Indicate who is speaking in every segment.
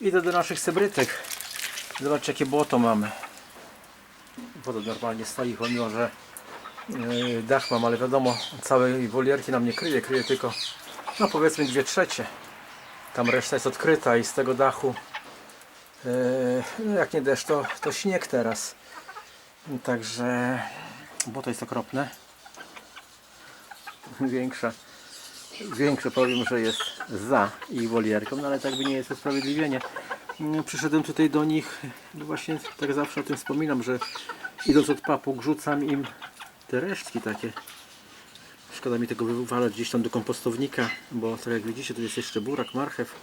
Speaker 1: Idę do naszych sebrytek. Zobaczcie jakie błoto mamy. Woda normalnie stoi, pomimo że yy, dach mam, ale wiadomo, całej wolierki nam nie kryje, kryje tylko no powiedzmy dwie trzecie. Tam reszta jest odkryta i z tego dachu yy, no jak nie deszcz to, to śnieg teraz. Także błoto jest okropne. Większa większe powiem, że jest za ich wolierką, no ale tak by nie jest usprawiedliwienie. Mm, Przyszedłem tutaj do nich, no właśnie tak zawsze o tym wspominam, że idąc od papug rzucam im te resztki takie. Szkoda mi tego wywalać gdzieś tam do kompostownika, bo tak jak widzicie tu jest jeszcze burak, marchew.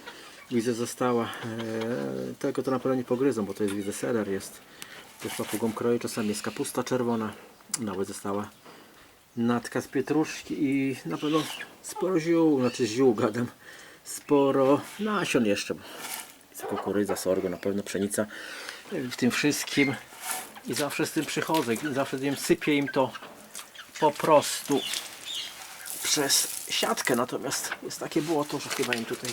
Speaker 1: Widzę została. Eee, tego to na pewno nie pogryzą, bo to jest widzę seler jest. Też papugą kroję, czasami jest kapusta czerwona. Nawet została natka z pietruszki i na pewno sporo ziół, znaczy ziół gadam, sporo nasion jeszcze. Kukurydza, sorgo, na pewno pszenica. W tym wszystkim i zawsze z tym przychodzę zawsze wiem, sypię im to po prostu przez siatkę, natomiast jest takie błoto, że chyba im tutaj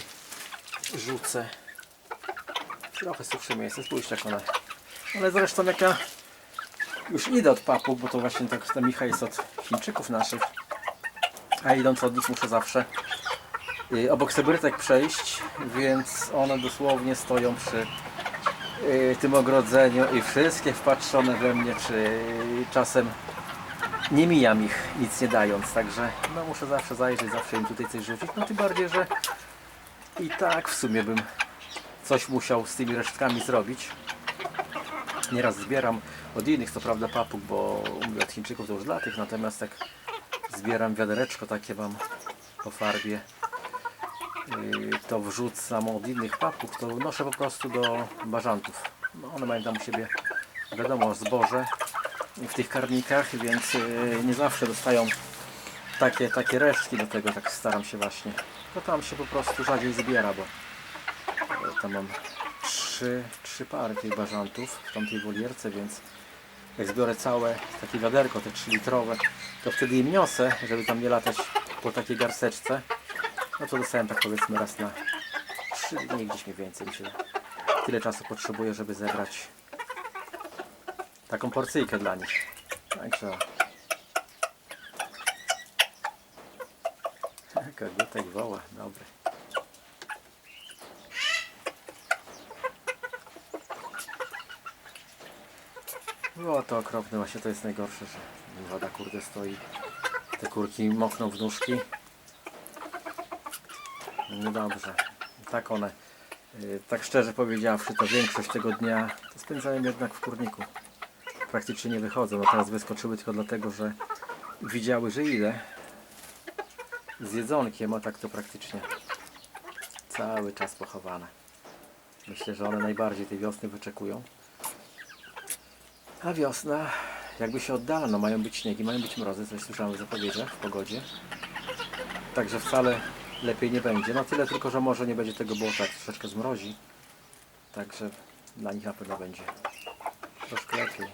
Speaker 1: rzucę. Trochę suchsze miejsce, spójrzcie jak one ale zresztą jak ja już idę od papug, bo to właśnie tak ta micha jest od Chińczyków naszych. A idąc od nich muszę zawsze y, obok sebrytek przejść, więc one dosłownie stoją przy y, tym ogrodzeniu i wszystkie wpatrzone we mnie, czy czasem nie mijam ich nic nie dając, także no muszę zawsze zajrzeć, zawsze im tutaj coś rzucić, no tym bardziej, że i tak w sumie bym coś musiał z tymi resztkami zrobić. Nieraz zbieram od innych, co prawda papug, bo od Chińczyków to już dla tych, natomiast jak zbieram wiadereczko takie mam po farbie, yy, to wrzucam od innych papug, to noszę po prostu do bażantów. No, one mają tam u siebie, wiadomo, zboże w tych karnikach, więc yy, nie zawsze dostają takie, takie resztki do tego, tak staram się właśnie. To tam się po prostu rzadziej zbiera, bo tam mam trzy, trzy pary tych bażantów w tamtej wolierce, więc jak zbiorę całe takie wiaderko, te 3 litrowe, to wtedy im niosę, żeby tam nie latać po takiej garseczce. No to dostałem tak powiedzmy raz na 3 dni, gdzieś mniej więcej. Myślę, tyle czasu potrzebuję, żeby zebrać taką porcyjkę dla nich. Także o. Kogutek woła, dobry. Było to okropne, właśnie to jest najgorsze, że woda kurde stoi. Te kurki mokną w nóżki. Niedobrze. Tak one, y, tak szczerze powiedziawszy, to większość tego dnia to spędzałem jednak w kurniku. Praktycznie nie wychodzą. No teraz wyskoczyły tylko dlatego, że widziały, że idę z jedzonkiem, a tak to praktycznie cały czas pochowane. Myślę, że one najbardziej tej wiosny wyczekują. A wiosna jakby się oddala, no mają być śniegi, mają być mrozy, coś słyszałem w zapowiedziach, w pogodzie. Także wcale lepiej nie będzie. No tyle tylko, że może nie będzie tego było tak troszeczkę zmrozi. Także dla nich na pewno będzie troszkę lepiej.